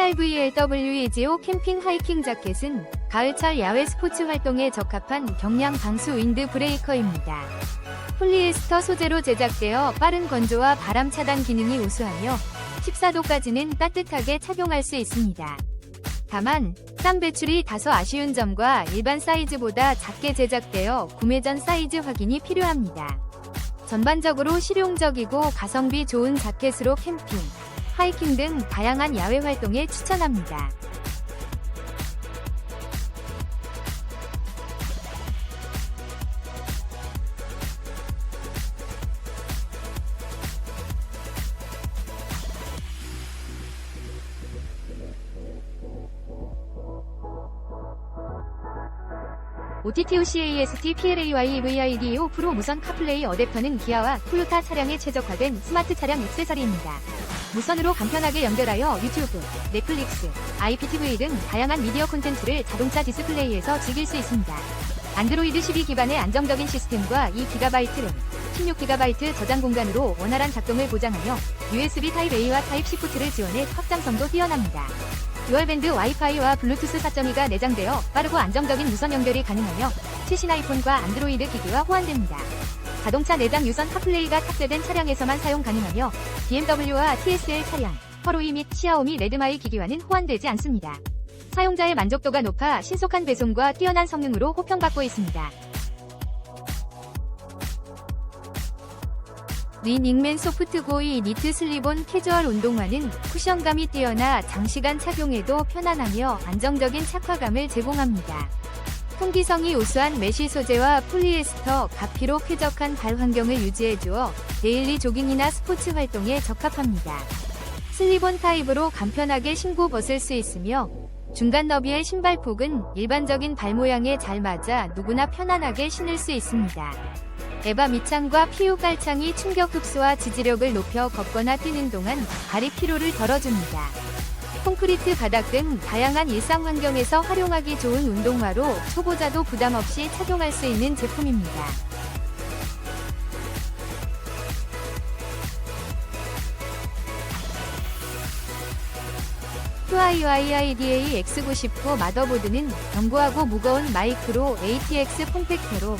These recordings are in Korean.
TRVLW 캠핑 하이킹 자켓은 가을철 야외 스포츠 활동에 적합한 경량 방수 윈드 브레이커입니다. 폴리에스터 소재로 제작되어 빠른 건조와 바람 차단 기능이 우수하며 14도까지는 따뜻하게 착용할 수 있습니다. 다만 땀 배출이 다소 아쉬운 점과 일반 사이즈보다 작게 제작되어 구매 전 사이즈 확인이 필요합니다. 전반적으로 실용적이고 가성비 좋은 자켓으로 캠핑, 하이킹 등 다양한 야외 활동에 추천합니다. OTTO CAST PLAY VIDO 프로 무선 카플레이 어댑터는 기아와 토요타 차량에 최적화된 스마트 차량 액세서리입니다. 무선으로 간편하게 연결하여 유튜브, 넷플릭스, IPTV 등 다양한 미디어 콘텐츠를 자동차 디스플레이에서 즐길 수 있습니다. 안드로이드 12 기반의 안정적인 시스템과 2GB 램, 16GB 저장 공간으로 원활한 작동을 보장하며 USB 타입-A와 타입-C 포트를 지원해 확장성도 뛰어납니다. 듀얼밴드 와이파이와 블루투스 4.2가 내장되어 빠르고 안정적인 무선 연결이 가능하며 최신 아이폰과 안드로이드 기기와 호환됩니다. 자동차 내장 유선 카플레이가 탑재된 차량에서만 사용 가능하며 BMW와 TSL 차량, 허로이 및 시아오미 레드마이 기기와는 호환되지 않습니다. 사용자의 만족도가 높아 신속한 배송과 뛰어난 성능으로 호평받고 있습니다. 리닝맨 소프트 고이 니트 슬리본 캐주얼 운동화는 쿠션감이 뛰어나 장시간 착용해도 편안하며 안정적인 착화감을 제공합니다. 통기성이 우수한 메쉬 소재와 폴리에스터, 가피로 쾌적한 발 환경을 유지해주어 데일리 조깅이나 스포츠 활동에 적합합니다. 슬리본 타입으로 간편하게 신고 벗을 수 있으며 중간 너비의 신발 폭은 일반적인 발 모양에 잘 맞아 누구나 편안하게 신을 수 있습니다. 에바 밑창과 피우 깔창이 충격 흡수와 지지력을 높여 걷거나 뛰는 동안 발이 피로를 덜어줍니다. 콘크리트 바닥 등 다양한 일상 환경에서 활용하기 좋은 운동화로 초보자도 부담 없이 착용할 수 있는 제품입니다. QIYIDA X99 마더보드는 견고하고 무거운 마이크로 ATX 폼팩터로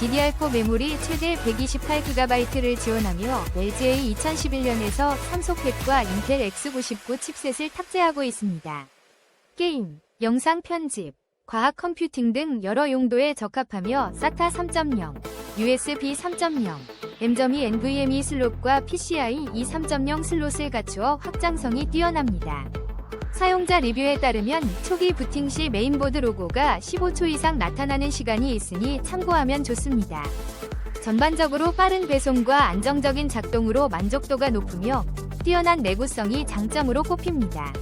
DDR4 메모리 최대 128GB를 지원하며 LGA 2011년에서 삼속팩과 인텔 X99 칩셋을 탑재하고 있습니다. 게임, 영상 편집, 과학 컴퓨팅 등 여러 용도에 적합하며 SATA 3.0, USB 3.0, M.2 NVMe 슬롯과 PCIe 3.0 슬롯을 갖추어 확장성이 뛰어납니다. 사용자 리뷰에 따르면 초기 부팅 시 메인보드 로고가 15초 이상 나타나는 시간이 있으니 참고하면 좋습니다. 전반적으로 빠른 배송과 안정적인 작동으로 만족도가 높으며 뛰어난 내구성이 장점으로 꼽힙니다.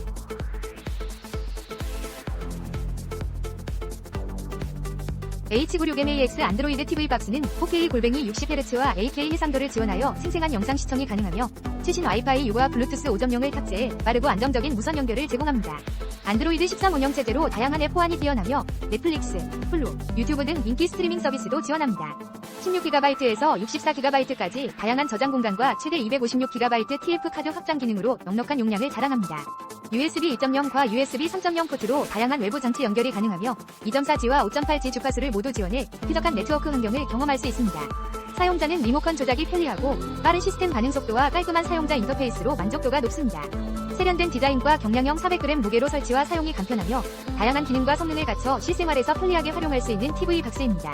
H96MAX 안드로이드 TV 박스는 4K 골뱅이 60Hz와 8K 해상도를 지원하여 생생한 영상 시청이 가능하며 최신 와이파이 6와 블루투스 5.0을 탑재해 빠르고 안정적인 무선 연결을 제공합니다. 안드로이드 13 운영 체제로 다양한 앱 호환이 뛰어나며 넷플릭스, 훌루, 유튜브 등 인기 스트리밍 서비스도 지원합니다. 16GB에서 64GB까지 다양한 저장 공간과 최대 256GB TF 카드 확장 기능으로 넉넉한 용량을 자랑합니다. USB 2.0과 USB 3.0 포트로 다양한 외부 장치 연결이 가능하며 2.4G와 5.8G 주파수를 모두 지원해 쾌적한 네트워크 환경을 경험할 수 있습니다. 사용자는 리모컨 조작이 편리하고 빠른 시스템 반응 속도와 깔끔한 사용자 인터페이스로 만족도가 높습니다. 세련된 디자인과 경량형 400g 무게로 설치와 사용이 간편하며 다양한 기능과 성능을 갖춰 실생활에서 편리하게 활용할 수 있는 TV 박스입니다.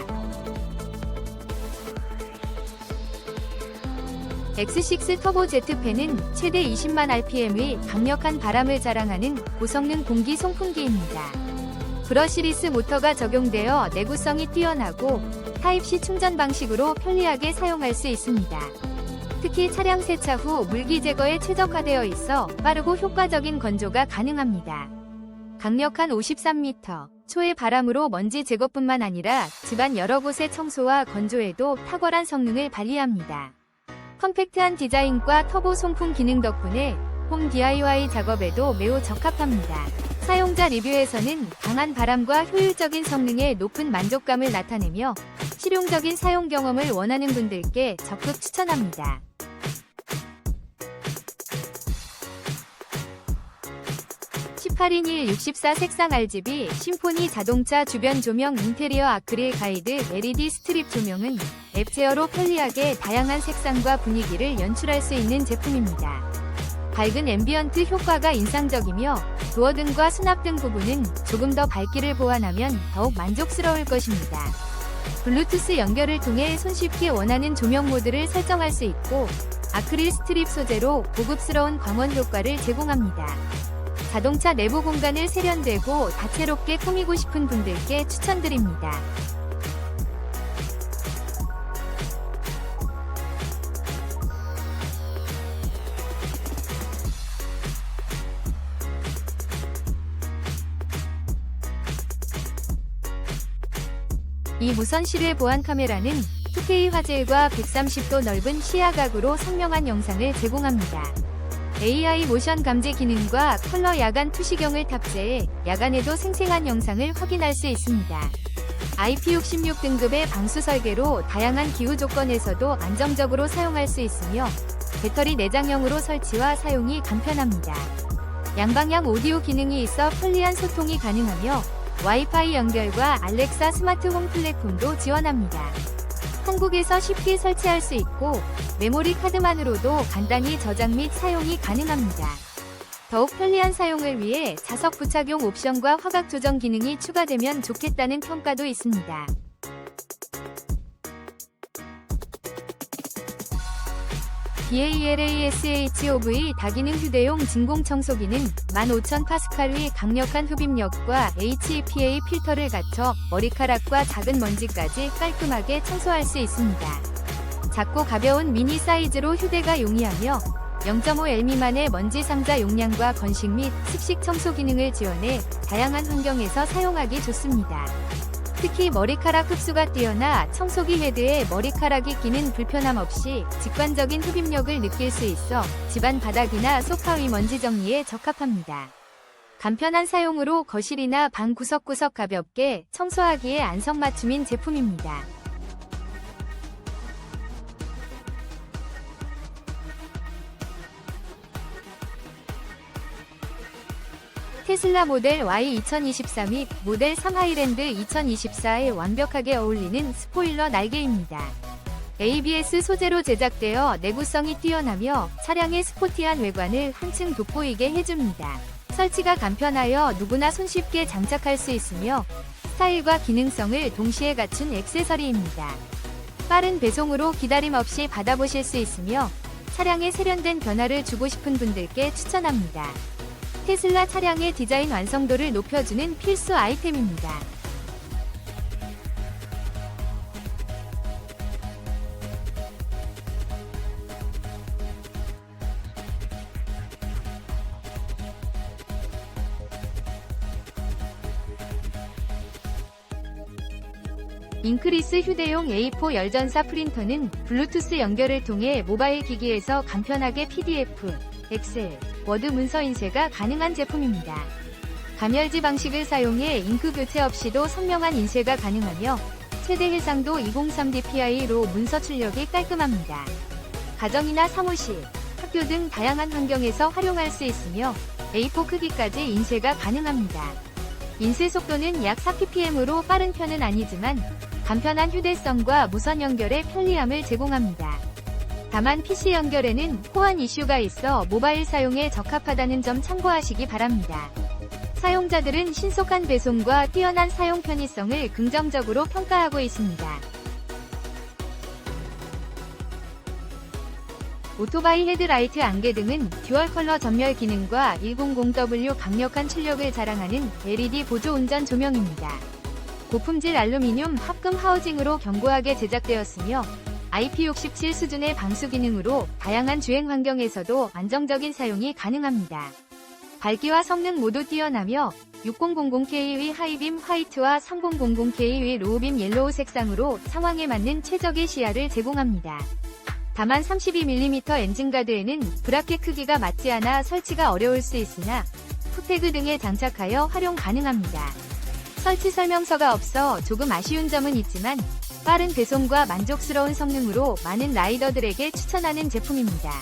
X6 터보 제트팬은 최대 20만 RPM의 강력한 바람을 자랑하는 고성능 공기 송풍기입니다. 브러시리스 모터가 적용되어 내구성이 뛰어나고 타입C 충전 방식으로 편리하게 사용할 수 있습니다. 특히 차량 세차 후 물기 제거에 최적화되어 있어 빠르고 효과적인 건조가 가능합니다. 강력한 53m 초의 바람으로 먼지 제거뿐만 아니라 집안 여러 곳의 청소와 건조에도 탁월한 성능을 발휘합니다. 컴팩트한 디자인과 터보 송풍 기능 덕분에 홈 DIY 작업에도 매우 적합합니다. 사용자 리뷰에서는 강한 바람과 효율적인 성능에 높은 만족감을 나타내며 실용적인 사용 경험을 원하는 분들께 적극 추천합니다. 8인일 64 색상 RGB 심포니 자동차 주변 조명 인테리어 아크릴 가이드 LED 스트립 조명은 앱 제어로 편리하게 다양한 색상과 분위기를 연출할 수 있는 제품입니다. 밝은 앰비언트 효과가 인상적이며 도어 등과 수납 등 부분은 조금 더 밝기를 보완하면 더욱 만족스러울 것입니다. 블루투스 연결을 통해 손쉽게 원하는 조명 모드를 설정할 수 있고 아크릴 스트립 소재로 고급스러운 광원 효과를 제공합니다. 자동차 내부 공간을 세련되고 다채롭게 꾸미고 싶은 분들께 추천드립니다. 이 무선 실외 보안 카메라는 2K 화질과 130도 넓은 시야각으로 선명한 영상을 제공합니다. AI 모션 감지 기능과 컬러 야간 투시경을 탑재해 야간에도 생생한 영상을 확인할 수 있습니다. IP66 등급의 방수 설계로 다양한 기후 조건에서도 안정적으로 사용할 수 있으며 배터리 내장형으로 설치와 사용이 간편합니다. 양방향 오디오 기능이 있어 편리한 소통이 가능하며 와이파이 연결과 알렉사 스마트 홈 플랫폼도 지원합니다. 한국에서 쉽게 설치할 수 있고 메모리 카드만으로도 간단히 저장 및 사용이 가능합니다. 더욱 편리한 사용을 위해 자석 부착용 옵션과 화각 조정 기능이 추가되면 좋겠다는 평가도 있습니다. BALASHOV 다기능 휴대용 진공 청소기는 15,000파스칼의 강력한 흡입력과 HEPA 필터를 갖춰 머리카락과 작은 먼지까지 깔끔하게 청소할 수 있습니다. 작고 가벼운 미니 사이즈로 휴대가 용이하며 0.5L 미만의 먼지 상자 용량과 건식 및 습식 청소 기능을 지원해 다양한 환경에서 사용하기 좋습니다. 특히 머리카락 흡수가 뛰어나 청소기 헤드에 머리카락이 끼는 불편함 없이 직관적인 흡입력을 느낄 수 있어 집안 바닥이나 소파 위 먼지 정리에 적합합니다. 간편한 사용으로 거실이나 방 구석구석 가볍게 청소하기에 안성맞춤인 제품입니다. 테슬라 모델 Y 2023및 모델 3 하이랜드 2024에 완벽하게 어울리는 스포일러 날개입니다. ABS 소재로 제작되어 내구성이 뛰어나며 차량의 스포티한 외관을 한층 돋보이게 해줍니다. 설치가 간편하여 누구나 손쉽게 장착할 수 있으며 스타일과 기능성을 동시에 갖춘 액세서리입니다. 빠른 배송으로 기다림 없이 받아보실 수 있으며 차량에 세련된 변화를 주고 싶은 분들께 추천합니다. 테슬라 차량의 디자인 완성도를 높여주는 필수 아이템입니다. 잉크리스 휴대용 A4 열전사 프린터는 블루투스 연결을 통해 모바일 기기에서 간편하게 PDF, 엑셀, 워드 문서 인쇄가 가능한 제품입니다. 가멸지 방식을 사용해 잉크 교체 없이도 선명한 인쇄가 가능하며 최대 해상도 203dpi로 문서 출력이 깔끔합니다. 가정이나 사무실, 학교 등 다양한 환경에서 활용할 수 있으며 A4 크기까지 인쇄가 가능합니다. 인쇄 속도는 약 4ppm으로 빠른 편은 아니지만 간편한 휴대성과 무선 연결의 편리함을 제공합니다. 다만 PC 연결에는 호환 이슈가 있어 모바일 사용에 적합하다는 점 참고하시기 바랍니다. 사용자들은 신속한 배송과 뛰어난 사용 편의성을 긍정적으로 평가하고 있습니다. 오토바이 헤드라이트 안개 등은 듀얼 컬러 전멸 기능과 100W 강력한 출력을 자랑하는 LED 보조 운전 조명입니다. 고품질 알루미늄 합금 하우징으로 견고하게 제작되었으며 IP67 수준의 방수 기능으로 다양한 주행 환경에서도 안정적인 사용이 가능합니다. 밝기와 성능 모두 뛰어나며 6000K의 하이빔 화이트와 3000K의 로우빔 옐로우 색상으로 상황에 맞는 최적의 시야를 제공합니다. 다만 32mm 엔진 가드에는 브라켓 크기가 맞지 않아 설치가 어려울 수 있으나 푸태그 등에 장착하여 활용 가능합니다. 설치 설명서가 없어 조금 아쉬운 점은 있지만 빠른 배송과 만족스러운 성능으로 많은 라이더들에게 추천하는 제품입니다.